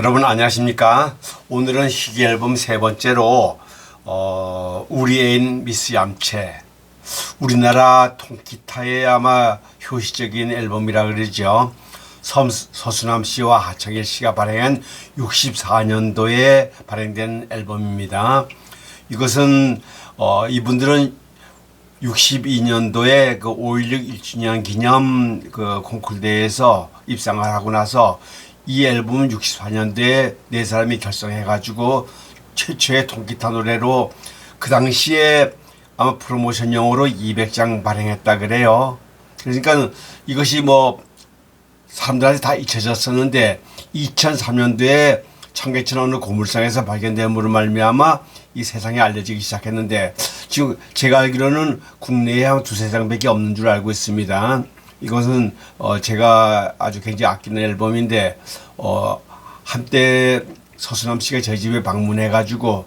여러분 안녕하십니까? 오늘은 희귀 앨범 세 번째로 어, 우리 애인 미스 얌체 우리나라 통기타의 아마 효시적인 앨범이라 그러죠. 섬, 서수남 씨와 하창일 씨가 발행한 64년도에 발행된 앨범입니다. 이것은 어, 이분들은 62년도에 그 5.16 1주년 기념 그 콩쿨 대회에서 입상을 하고 나서 이 앨범은 64년도에 네 사람이 결성해가지고 최초의 통기타 노래로 그 당시에 아마 프로모션용으로 200장 발행했다 그래요. 그러니까 이것이 뭐 사람들한테 다 잊혀졌었는데 2003년도에 청계천 어느 고물상에서 발견됨으로 말미암아 이 세상에 알려지기 시작했는데 지금 제가 알기로는 국내에 한 두세 장밖에 없는 줄 알고 있습니다. 이것은 어 제가 아주 굉장히 아끼는 앨범인데 어 한때 서수남 씨가 저희 집에 방문해 가지고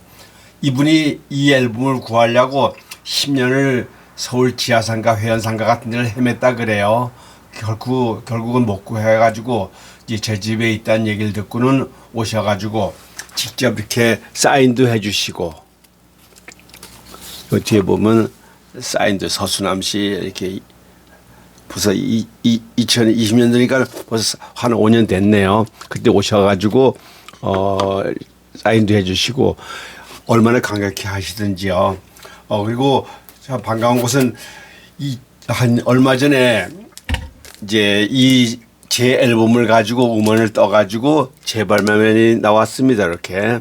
이분이 이 앨범을 구하려고 10년을 서울 지하상가 회원상가 같은 데를 헤맸다 그래요. 결국 결국은 못 구해 가지고 이제 제 집에 있다는 얘기를 듣고는 오셔 가지고 직접 이렇게 사인도 해 주시고 그 뒤에 보면 사인도 서수남 씨 이렇게 벌써 이, 이 2020년도니까 벌써 한 5년 됐네요. 그때 오셔가지고 어 사인도 해주시고 얼마나 강력히 하시든지요. 어 그리고 참 반가운 것은 이 한 얼마 전에 이제 이 제 앨범을 가지고 음원을 떠가지고 재발매면이 나왔습니다. 이렇게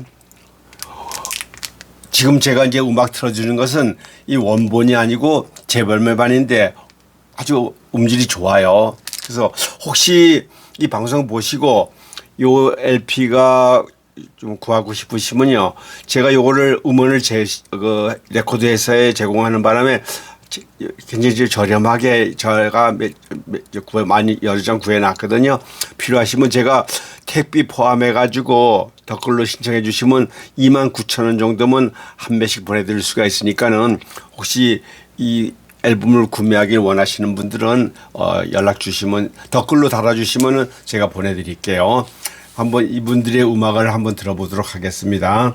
지금 제가 이제 음악 틀어주는 것은 이 원본이 아니고 재발매반인데 아주 음질이 좋아요. 그래서 혹시 이 방송 보시고 요 LP가 좀 구하고 싶으시면요. 제가 요거를 음원을 제 그 레코드 회사에 제공하는 바람에 제- 굉장히 좀 저렴하게 제가 구해 많이 여러 장 구해 놨거든요. 필요하시면 제가 택비 포함해 가지고 댓글로 신청해 주시면 2만 9천 원 정도면 한 매씩 보내드릴 수가 있으니까는 혹시 이 앨범을 구매하길 원하시는 분들은 어, 연락 주시면 댓글로 달아주시면은 제가 보내드릴게요. 한번 이분들의 음악을 한번 들어보도록 하겠습니다.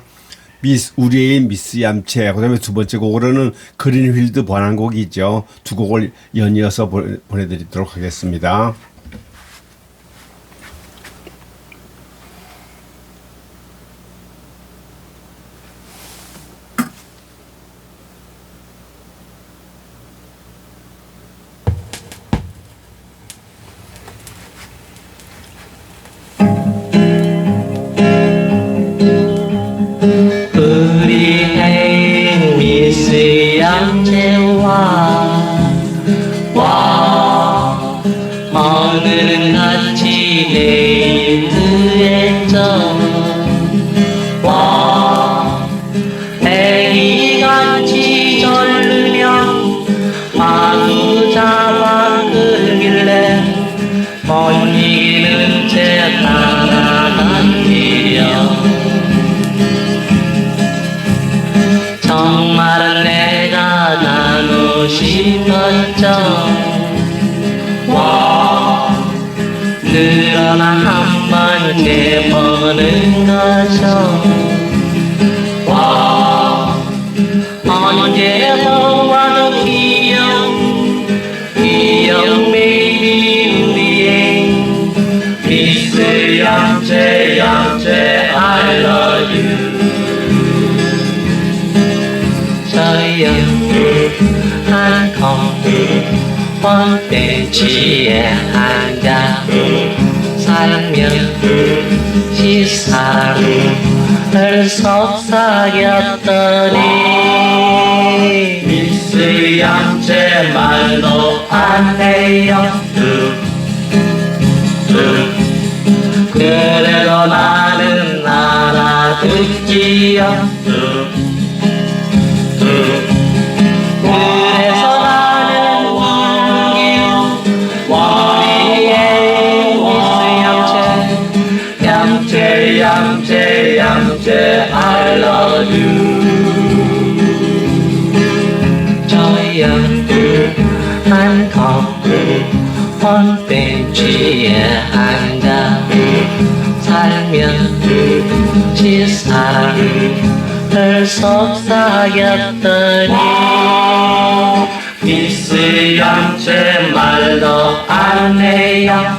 미스 우리의 미스 얌체 그다음에 두 번째 곡으로는 그린 휠드 번안곡이죠. 두 곡을 연이어서 보- 보내드리도록 하겠습니다. 와 오늘은 같이 내 늘어나 한 번째 보는 거죠. 와. 언제 보아도 기억 기억 베이비 우리의 미스 양재 양재 I love you. 저염한 콩, 벤치에 앉아 살며 시사를 속삭였더니 미스 양 제 말도 안 해요. 그래도 나는 알아 듣지요 양채 양채 I love you. 조용한 거울 홈페이지에 앉아 살며시 사랑을 속삭였더니 미스양채 말도 안 해요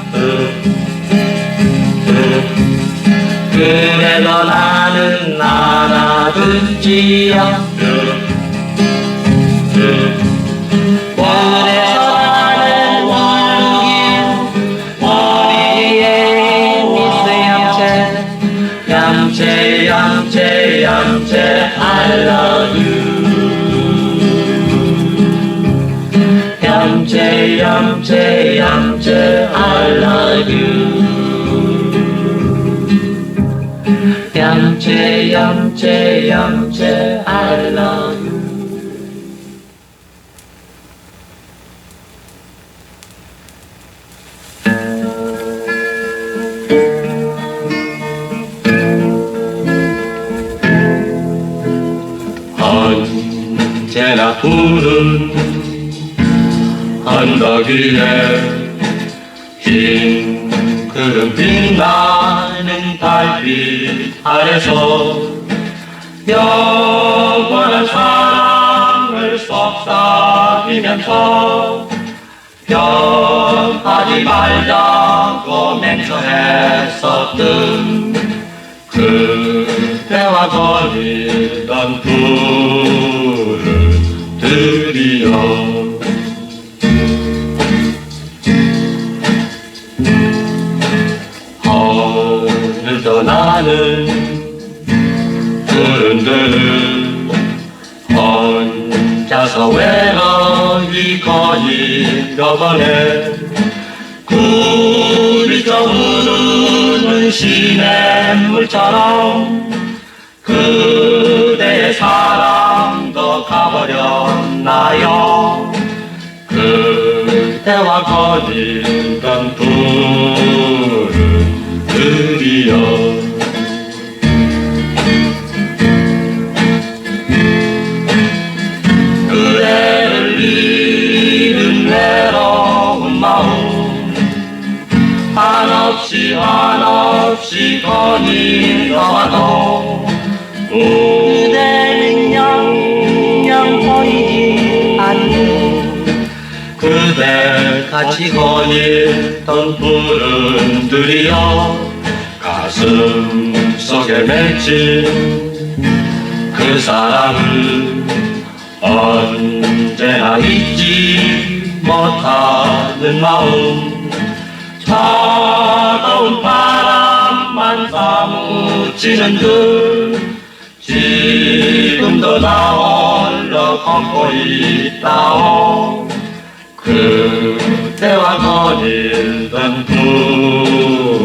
그래도 나는 알아듣지요. 그래서 나는 원기요 우리의 미스 양채 양채 양채 I love 양채 양채 양채 I love you 언제나 푸른 언덕 위에 흰 구름 빛나는 달빛 아래서 영원한 사랑을 속삭이면서 변하지 말자고 맹세했었던 그대와 거리던 푸 혼자서 외로이 거닐어보네 구리져 흐르는 시냇물처럼 그대의 사랑도 가버렸나요? 그대와 거닐던 푸른 들이여 한없이 한없이 거닐어와도 그대는 영영 보이지 않는 그대 같이 거닐던 푸른 들이여 가슴 속에 맺힌 그 사랑을 언제나 잊지 못하는 마음 사무치는 듯 지금도 나 홀로 걷고 있다오. 그대와 거닐던 푸른